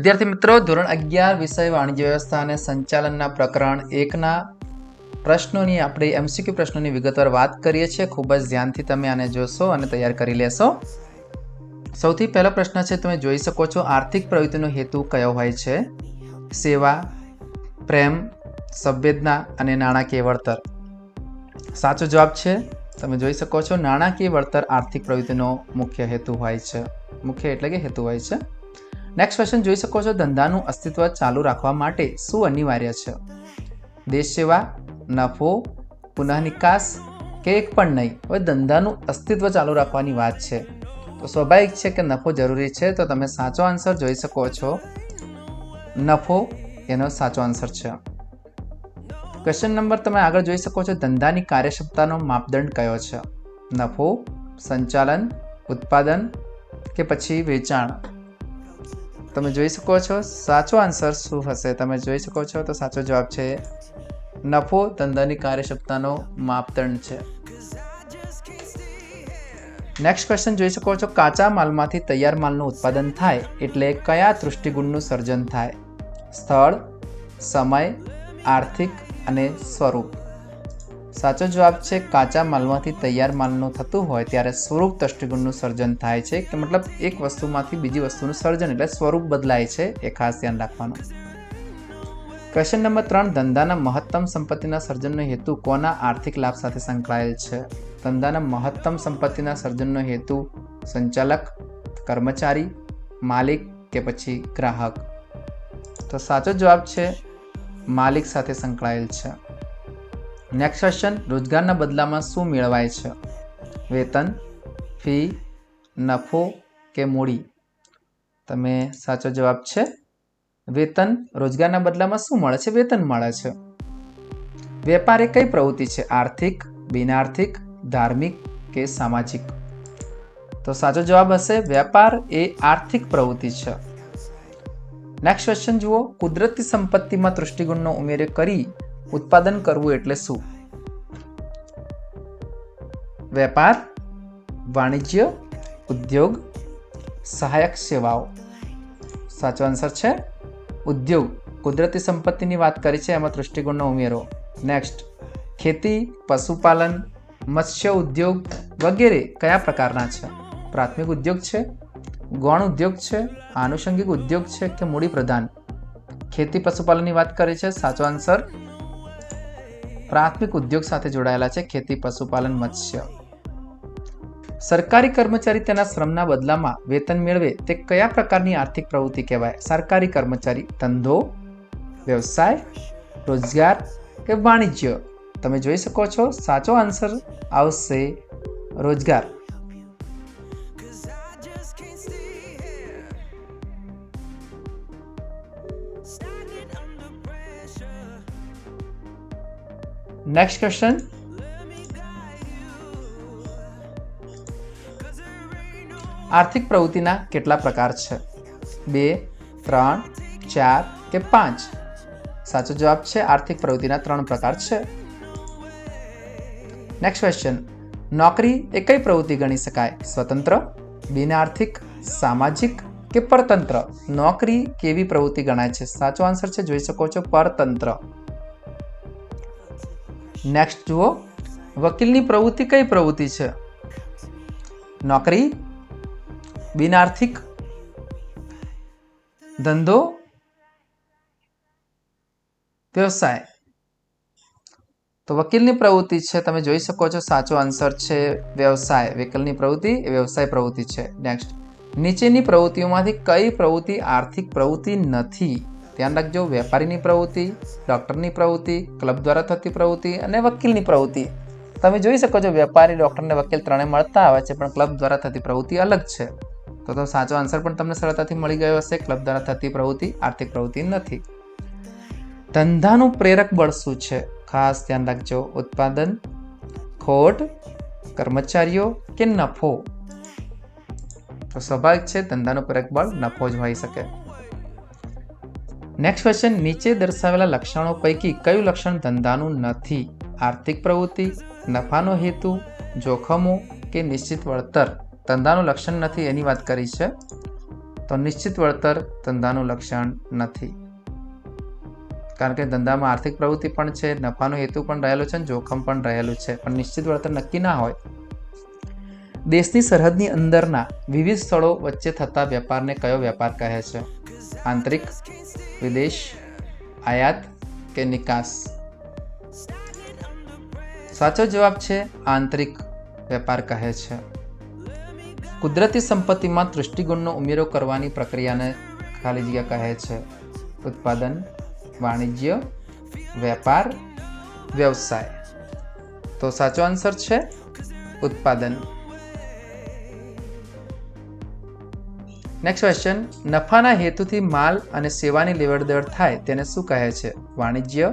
વિદ્યાર્થી મિત્રો, ધોરણ અગિયાર વિષય વાણિજ્ય વ્યવસ્થા અને સંચાલનના પ્રકરણ એકના પ્રશ્નોની આપણે એમસીક્યુ પ્રશ્નોની વિગતવાર વાત કરીએ છીએ. ખૂબ જ ધ્યાનથી તમે આને જોશો અને તૈયાર કરી લેશો. સૌથી પહેલો પ્રશ્ન છે, તમે જોઈ શકો છો આર્થિક પ્રવૃત્તિનો હેતુ કયો હોય છે? સેવા, પ્રેમ, સંવેદના અને નાણાકીય વળતર. સાચો જવાબ છે, તમે જોઈ શકો છો નાણાકીય વળતર આર્થિક પ્રવૃત્તિનો મુખ્ય હેતુ હોય છે. મુખ્ય એટલે કે હેતુ હોય છે. નેક્સ્ટ ક્વેશ્ચન જોઈ શકો છો. ધંધાનું અસ્તિત્વ ચાલુ રાખવા માટે શું અનિવાર્ય છે? દેશ સેવા, નફો, પુનઃ નિકાસ કે એક પણ નહીં. હવે ધંધાનું અસ્તિત્વ ચાલુ રાખવાની વાત છે. તો સ્વાભાવિક છે કે નફો જરૂરી છે. તો તમે સાચો આન્સર જોઈ શકો છો. નફો એનો સાચો આન્સર છે. ક્વેશ્ચન નંબર તમે આગળ જોઈ શકો છો. ધંધાની કાર્યક્ષમતાનો માપદંડ કયો છે? નફો, સંચાલન, ઉત્પાદન કે પછી વેચાણ? તમે જોઈ શકો છો? સાચો આન્સર શું હશે? તમે જોઈ શકો છો? તો સાચો જવાબ છે, નફો ધંધાની કાર્યક્ષમતાનો માપદંડ છે. નેક્સ્ટ ક્વેશ્ચન જોઈ શકો છો. કાચા માલમાંથી તૈયાર માલનું ઉત્પાદન થાય એટલે કયા દૃષ્ટિગુણનું સર્જન થાય? સ્થળ, સમય, આર્થિક અને સ્વરૂપ. સાચો જવાબ છે, કાચા માલમાંથી તૈયાર માલનું થતું હોય ત્યારે સ્વરૂપ દૃષ્ટિગુણનું સર્જન થાય છે, કે મતલબ એક વસ્તુમાંથી બીજી વસ્તુનું સર્જન એટલે સ્વરૂપ બદલાય છે, એ ખાસ ધ્યાન રાખવાનું. ક્વેશ્ચન નંબર ત્રણ, ધંધાના મહત્તમ સંપત્તિના સર્જનનો હેતુ કોના આર્થિક લાભ સાથે સંકળાયેલ છે? ધંધાના મહત્તમ સંપત્તિના સર્જનનો હેતુ સંચાલક, કર્મચારી, માલિક કે પછી ગ્રાહક? તો સાચો જવાબ છે, માલિક સાથે સંકળાયેલ છે. નેક્સ્ટ ક્વેશ્ચન રોજગારના બદલામાં શું મેળવાય છે? વેતન, ફી, નફો કે મૂડી? તમે સાચો જવાબ છે. વેતન, રોજગારના બદલામાં શું મળે છે? વેતન મળે છે. વેપાર એ કઈ પ્રવૃત્તિ છે? આર્થિક, બિનઆર્થિક, ધાર્મિક કે સામાજિક? તો સાચો જવાબ હશે, વેપાર એ આર્થિક પ્રવૃત્તિ છે. નેક્સ્ટ ક્વેશ્ચન જુઓ. કુદરતી સંપત્તિમાં દૃષ્ટિગુણનો ઉમેરો કરી ઉત્પાદન કરવું એટલે શું? વેપાર, વાણિજ્ય, ઉદ્યોગ, સહાયક સેવાઓ. સાચો આન્સર છે ઉદ્યોગ. કુદરતી સંપત્તિની વાત કરી છે, એમાં દૃષ્ટિકોણનો ઉમેરો. નેક્સ્ટ ખેતી, પશુપાલન, મત્સ્ય ઉદ્યોગ વગેરે કયા પ્રકારના છે? પ્રાથમિક ઉદ્યોગ છે, ગૌણ ઉદ્યોગ છે, આનુષંગિક ઉદ્યોગ છે કે મૂડી પ્રધાન? ખેતી, પશુપાલનની વાત કરી છે, સાચો આન્સર પ્રાથમિક ઉદ્યોગ સાથે જોડાયેલા છે ખેતી, પશુપાલન, મત્સ્ય. સરકારી કર્મચારી તેના શ્રમના બદલામાં વેતન મેળવે તે કયા પ્રકારની આર્થિક પ્રવૃત્તિ કહેવાય? સરકારી કર્મચારી, ધંધો, વ્યવસાય, રોજગાર કે વાણિજ્ય? તમે જોઈ શકો છો, સાચો આન્સર આવશે રોજગાર. નેક્સ્ટ ક્વેશ્ચન આર્થિક પ્રવૃત્તિના કેટલા પ્રકાર છે? બે, ત્રણ, ચાર કે પાંચ? સાચો જવાબ છે આર્થિક પ્રવૃત્તિના ત્રણ પ્રકાર છે. નેક્સ્ટ ક્વેશ્ચન નોકરી એ કઈ પ્રવૃત્તિ ગણી શકાય? સ્વતંત્ર બિનઆર્થિક સામાજિક કે પરતંત્ર? નોકરી કેવી પ્રવૃત્તિ ગણાય છે? સાચો આન્સર છે જોઈ શકો છો પરતંત્ર. નેક્સ્ટ જુઓ. વકીલની પ્રવૃત્તિ કઈ પ્રવૃત્તિ છે? નોકરી બિનઆર્થિક ધંધો, વ્યવસાય. તો વકીલની પ્રવૃત્તિ છે, તમે જોઈ શકો છો, સાચો આન્સર છે, વ્યવસાય. વકીલની પ્રવૃત્તિ, એ વ્યવસાય પ્રવૃત્તિ છે. નેક્સ્ટ નીચેની પ્રવૃત્તિઓમાંથી કઈ પ્રવૃત્તિ આર્થિક પ્રવૃત્તિ નથી? ધ્યાન રાખજો, વેપારીની પ્રવૃત્તિ, ડૉક્ટરની પ્રવૃત્તિ, ક્લબ દ્વારા થતી પ્રવૃત્તિ અને વકીલની પ્રવૃત્તિ. તમે જોઈ શકો છો, વેપારી, ડૉક્ટર અને વકીલ ત્રણે મળતા આવે છે, પણ ક્લબ દ્વારા થતી પ્રવૃત્તિ અલગ છે. તો તો સાચો આન્સર પણ તમને સરળતાથી મળી ગયો હશે, ક્લબ દ્વારા થતી પ્રવૃત્તિ, આર્થિક પ્રવૃત્તિ નથી. ધંધાનું પ્રેરક બળ શું છે? ખાસ ધ્યાન રાખજો, ઉત્પાદન, ખોટ, કર્મચારીઓ કે નફો? તો સ્વાભાવિક છે, ધંધાનું પ્રેરક બળ નફો જ હોઈ શકે. નેક્સ્ટ ક્વેશ્ચન નીચે દર્શાવેલા લક્ષણો પૈકી કયું લક્ષણ ધંધાનું નથી? આર્થિક પ્રવૃત્તિ, નફાનો હેતુ, જોખમો કે નિશ્ચિત વળતર? ધંધાનું લક્ષણ નથી, એની વાત કરી છે. તો નિશ્ચિત વળતર ધંધાનું લક્ષણ નથી. કારણ કે ધંધામાં આર્થિક પ્રવૃત્તિ પણ છે, નફાનો હેતુ પણ રહેલો છે અને જોખમ પણ રહેલું છે. પણ નિશ્ચિત વળતર નક્કી ના હોય દેશની સરહદની અંદરના વિવિધ સ્થળો વચ્ચે થતા વેપારને કયો વેપાર કહે છે? આંતરિક, વિદેશ, આયાત કે નિકાસ? સાચો જવાબ છે, આંતરિક વેપાર કહે છે. કુદરતી સંપત્તિમાં દૃષ્ટિગુણનો ઉમેરો કરવાની પ્રક્રિયાને ખાલી જગ્યા કહે છે. ઉત્પાદન, વાણિજ્ય, વેપાર, વ્યવસાય. તો સાચો આન્સર છે, ઉત્પાદન. નેક્સ્ટ ક્વેશ્ચન નફાના હેતુથી માલ અને સેવાની લેવડ દેવડ થાય તેને શું કહે છે? વાણિજ્ય,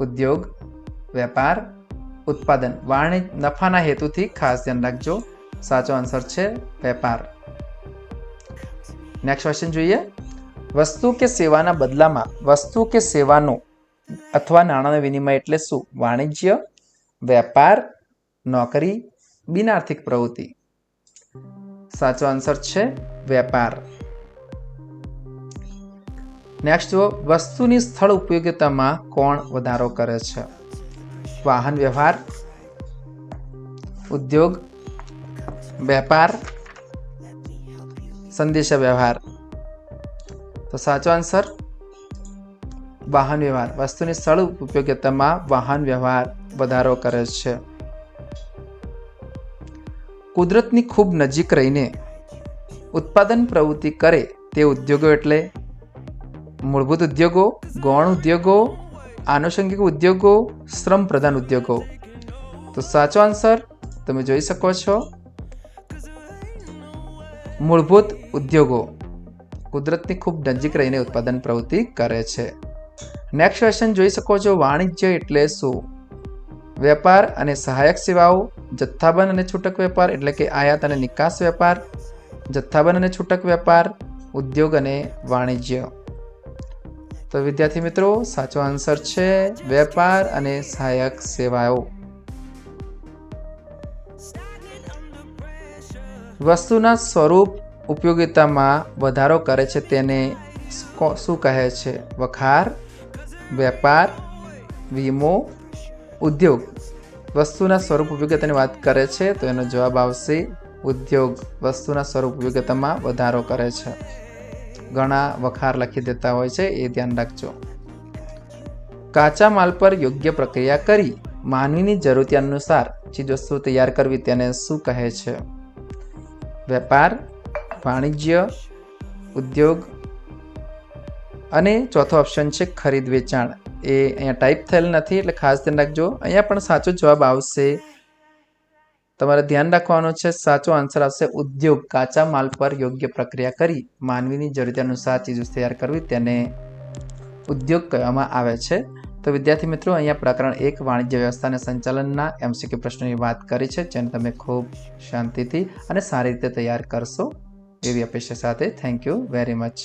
ઉદ્યોગ, વેપાર, ઉત્પાદન. વાણિજ નફાના હેતુથી ખાસ ધ્યાન રાખજો. સાચો આન્સર છે વેપાર. નેક્સ્ટ ક્વેશ્ચન જોઈએ. વસ્તુ કે સેવાના બદલામાં, વસ્તુ કે સેવાનો અથવા નાણાંનો વિનિમય એટલે શું? વાણિજ્ય, વેપાર, નોકરી બિનઆર્થિક પ્રવૃત્તિ. સાચો આન્સર છે વેપાર. નેક્સ્ટ જુઓ, વસ્તુની સ્થળ ઉપયોગિતામાં કોણ વધારો કરે છે? વાહન વ્યવહાર, ઉદ્યોગ, વેપાર, સંદેશા વ્યવહાર. તો સાચો આન્સર વાહન વ્યવહાર. વસ્તુની સ્થળ ઉપયોગિતામાં વાહન વ્યવહાર વધારો કરે છે. કુદરતની ખૂબ નજીક રહીને ઉત્પાદન પ્રવૃત્તિ કરે તે ઉદ્યોગો એટલે મૂળભૂત ઉદ્યોગો, ગૌણ ઉદ્યોગો, આનુષંગિક ઉદ્યોગો, શ્રમ પ્રધાન ઉદ્યોગો. તો સાચો આન્સર તમે જોઈ શકો છો. મૂળભૂત ઉદ્યોગો કુદરતની ખૂબ નજીક રહીને ઉત્પાદન પ્રવૃત્તિ કરે છે. નેક્સ્ટ ક્વેશ્ચન જોઈ શકો છો, વાણિજ્ય એટલે શું? વેપાર અને સહાયક સેવાઓ જથ્થાબંધ અને છૂટક વેપાર એટલે કે આયાત અને નિકાસ વેપાર, જથ્થાબંધ અને છૂટક વેપાર, ઉદ્યોગ અને વાણિજ્ય. તો વિદ્યાર્થી મિત્રો, સાચો આન્સર છે વેપાર અને સહાયક સેવાઓ. વસ્તુના સ્વરૂપ ઉપયોગિતામાં વધારો કરે છે તેને શું કહે છે? વખાર, વેપાર, વીમો, ઉદ્યોગ. વસ્તુના સ્વરૂપ વિગતની વાત કરે છે, તો એનો જવાબ આવશે, ઉદ્યોગ વસ્તુના સ્વરૂપ વિગતમાં વધારો કરે છે. ઘણા વખાર લખી દેતા હોય છે, એ ધ્યાન રાખજો. કાચા માલ પર યોગ્ય પ્રક્રિયા કરી, માનવીની જરૂરિયાત અનુસાર ચીજવસ્તુ તૈયાર કરવી તેને શું કહે છે? વેપાર, વાણિજ્ય, ઉદ્યોગ અને ચોથો ઓપ્શન છે ખરીદ વેચાણ. એ અહીંયા ટાઈપ થયેલ નથી, એટલે ખાસ ધ્યાન રાખજો. અહીંયા પણ સાચો જવાબ આવશે. તમારે ધ્યાન રાખવાનું છે, સાચો આન્સર આવશે, ઉદ્યોગ કાચા માલ પર યોગ્ય પ્રક્રિયા કરી, માનવીની જરૂરિયાત અનુસાર ચીજો તૈયાર કરવી, તેને ઉદ્યોગ કહેવામાં આવે છે. તો વિદ્યાર્થી મિત્રો, અહીંયા પ્રકરણ એક, વાણિજ્ય વ્યવસ્થાના સંચાલનના એમસીક્યુ પ્રશ્નોની વાત કરી છે, જેને તમે ખૂબ શાંતિથી અને સારી રીતે તૈયાર કરશો, એવી અપેક્ષા સાથે. Thank you very much